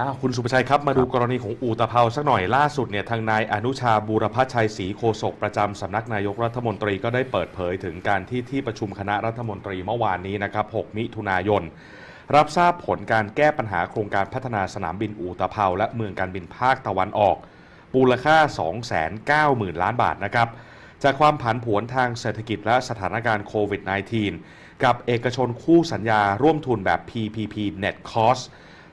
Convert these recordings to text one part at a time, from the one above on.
อ้าวคุณสุประชัยครับมาดูกรณีของอู่ตะเภาสักหน่อยล่าสุดเนี่ยทางนายอนุชาบูรพชัยศรีโฆษกประจำสำนักนายกรัฐมนตรีก็ได้เปิดเผยถึงการที่ที่ประชุมคณะรัฐมนตรีเมื่อวานนี้นะครับ 6 มิถุนายน รับทราบผลการแก้ปัญหาโครงการพัฒนาสนามบินอู่ตะเภาและเมืองการบินภาคตะวันออกมูลค่า 290,000 ล้านบาทนะครับจากความผันผวนทางเศรษฐกิจและสถานการณ์โควิด -19 กับเอกชนคู่สัญญาร่วมทุนแบบ PPP Net Cost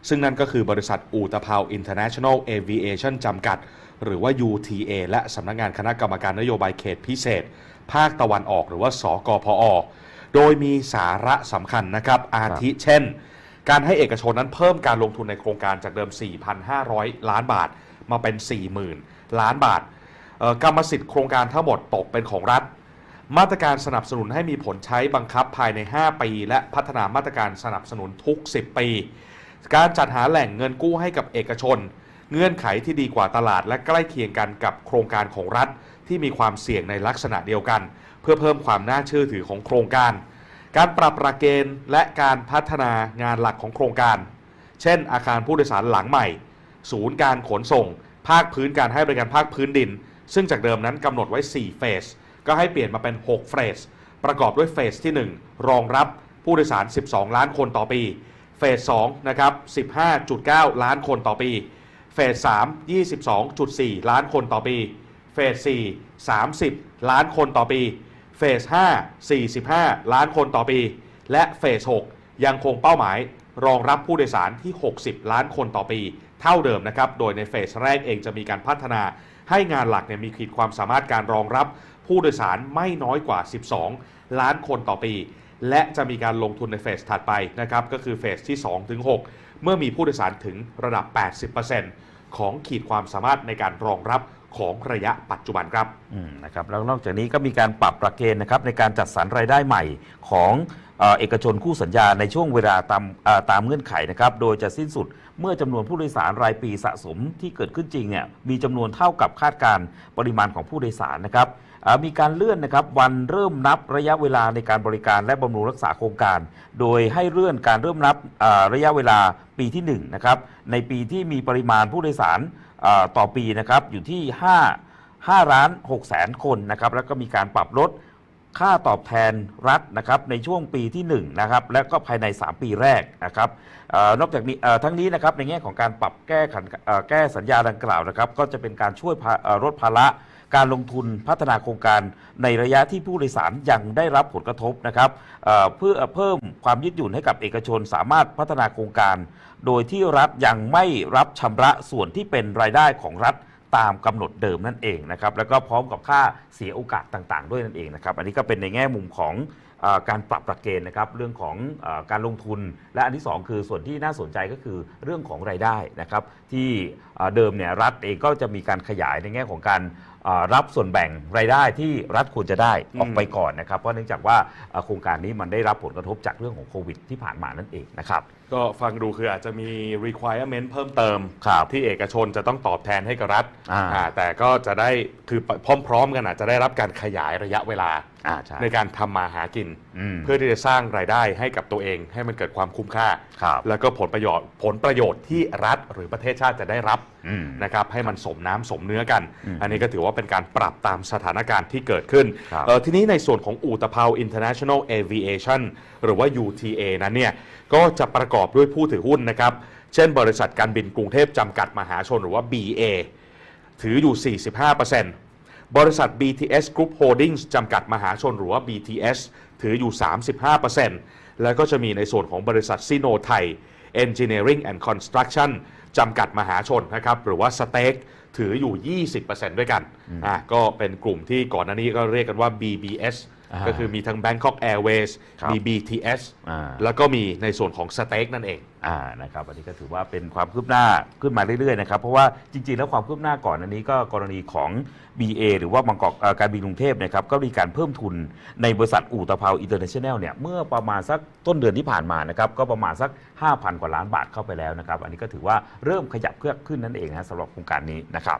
ซึ่งนั่นก็คือบริษัทอูตะเภา International Aviation จำกัด หรือว่า UTA และสำนักงานคณะกรรมการนโยบายเขตพิเศษ ภาคตะวันออกหรือว่า สกพอ โดยมีสาระสำคัญนะครับ อาทิเช่น การให้เอกชนนั้นเพิ่มการลงทุนในโครงการจากเดิม 4,500 ล้านบาท มาเป็น 40,000 ล้านบาทกรรมสิทธิ์โครงการทั้งหมดตกเป็นของรัฐมาตรการสนับสนุนให้มีผลใช้บังคับภายใน 5 ปี และพัฒนามาตรการสนับสนุนทุก 10 ปี การจัดหาแหล่งเงินกู้ให้กับเอกชน เงื่อนไขที่ดีกว่าตลาดและใกล้เคียงกันกับโครงการของรัฐ ที่มีความเสี่ยงในลักษณะเดียวกัน เพื่อเพิ่มความน่าเชื่อถือของโครงการ การปรับประเกณฑ์และการพัฒนางานหลักของโครงการ เช่น อาคารผู้โดยสารหลังใหม่ ศูนย์การขนส่ง ภาคพื้นการให้บริการภาคพื้นดิน ซึ่งจากเดิมนั้นกำหนดไว้ 4 เฟส ก็ให้เปลี่ยนมาเป็น 6 เฟส ประกอบด้วยเฟสที่ 1 รองรับผู้โดยสาร 12 ล้านคนต่อปี ฟส2นะครับ 15.9 ล้านคนต่อปี เฟส3 22.4 ล้านคนต่อปี เฟส4 30 ล้านคนต่อปี เฟส5 45 ล้านคนต่อปี และเฟส6ยังคงเป้าหมายรองรับผู้โดยสารที่ 60 ล้านคนต่อปี เท่าเดิมนะครับ โดยในเฟสแรกเองจะมีการพัฒนาให้งานหลักเนี่ยมีขีดความสามารถการรองรับผู้โดยสารไม่น้อยกว่า 12 ล้านคนต่อปี และจะมีการลงทุนในเฟสถัดไปนะครับก็คือเฟสที่ 2 ถึง 6 เมื่อมีผู้โดยสารถึงระดับ 80%ของขีดความสามารถในการรองรับ ของระยะปัจจุบันครับนะครับแล้วนอกจากนี้ก็มีการปรับประเกณฑ์นะครับในการจัดสรรรายได้ใหม่ของเอกชนคู่สัญญาในช่วงเวลาตามเอ่อตามเงื่อนไขนะครับ โดยจะสิ้นสุดเมื่อจำนวนผู้โดยสารรายปีสะสมที่เกิดขึ้นจริงเนี่ยมีจำนวนเท่ากับคาดการปริมาณของผู้โดยสารนะครับมีการเลื่อนนะครับวันเริ่มนับระยะเวลาในการบริการและบำรุงรักษาโครงการ โดยให้เลื่อนการเริ่มนับระยะเวลาปีที่1นะครับในปีที่มีปริมาณผู้โดยสาร ต่อปีนะครับอยู่ที่ 5 5ล้าน6แสนคนนะครับแล้วก็มีการปรับลด ค่าตอบแทนรัฐนะครับในช่วงปีที่1นะครับและก็ภายใน 3 ปีแรกนะครับออนอกจากนี้ทั้งนี้นะครับในแง่ของการปรับแก้ขันแก้สัญญาดังกล่าวนะครับก็จะเป็นการช่วยลดภาระการลงทุนพัฒนาโครงการในระยะที่ผู้โดยสารยังได้รับผลกระทบนะครับเอ่อเพื่อเพิ่มความยืดหยุ่นให้กับเอกชนสามารถพัฒนาโครงการ โดยที่รัฐยังไม่รับชำระส่วนที่เป็นรายได้ของรัฐ ตามกำหนดเดิมนั่นเองนะครับแล้วก็พร้อมกับค่าเสียโอกาสต่างๆ ด้วยนั่นเองนะครับอันนี้ก็เป็นในแง่มุมของอการปรับประเกณฑ์นะครับเรื่องของอการลงทุนและอันที่สองคือส่วนที่น่าสนใจก็คือเรื่องของรายได้นะครับที่เดิมเนี่ยรัฐเองก็จะมีการขยายในแง่ของการรับส่วนแบ่งรายได้ที่รัฐควรจะได้ออกไปก่อนนะครับเพราะเนื่องจากว่าโครงการนี้มันได้รับผลกระทบจากเรื่องของโควิดที่ผ่านมานั่นเองนะครับ ก็ฟังดูคืออาจจะมี requirement เพิ่มเติม ครับที่เอกชนจะต้องตอบแทนให้กับรัฐอ่า อ่าแต่ก็จะได้คือพร้อมๆกันอาจจะได้รับการขยายระยะเวลา อ่าใช่ ในการทำมาหากิน อืมเพื่อที่จะสร้างรายได้ให้กับตัวเอง ให้มันเกิดความคุ้มค่า ครับ แล้วก็ผลประโยชน์ผลประโยชน์ที่รัฐหรือประเทศชาติจะได้รับอืม นะครับให้มันสมน้ำสมเนื้อกัน อืมอันนี้ก็ถือว่าเป็นการปรับตามสถานการณ์ที่เกิดขึ้นครับเอ่อทีนี้ในส่วนของอู่ตะเภา International Aviation หรือว่า UTA นั้นเนี่ยก็จะประกอบด้วยผู้ถือหุ้นนะครับ เช่นบริษัทการบินกรุงเทพจำกัดมหาชนหรือว่า BA ถืออยู่ 45% บริษัท BTS Group Holdings จำกัดมหาชนหรือว่า BTS ถืออยู่ 35%แล้วก็จะมีในส่วนของบริษัทซิโนไทย Engineering and Construction จำกัดมหาชนนะครับหรือว่าสเต็กถืออยู่ 20%ด้วยกันอะก็เป็นกลุ่มที่ก่อนหน้านี้ก็เรียกกันว่า BBS อ่า ก็คือมีทั้ง Bangkok Airways ครับมี BTS อ่า แล้วก็มีในส่วนของสเต็กนั่นเอง อ่านะครับอันนี้ก็ถือว่าเป็นความคืบหน้าขึ้นมาเรื่อยๆนะครับเพราะว่าจริงๆ แล้วความคืบหน้าก่อนอันนี้ก็กรณีของ BA หรือว่าบางกอกเอ่อการบินกรุงเทพนะครับก็มีการเพิ่มทุนในบริษัทอู่ตะเภาอินเตอร์เนชั่นแนลเนี่ยเมื่อประมาณสักต้นเดือนที่ผ่านมานะครับก็ประมาณสัก 5,000 กว่าล้านบาทเข้าไปแล้วนะครับอันนี้ก็ถือว่าเริ่มขยับเคลื่อนขึ้นนั่นเองนะสำหรับโครงการนี้นะครับ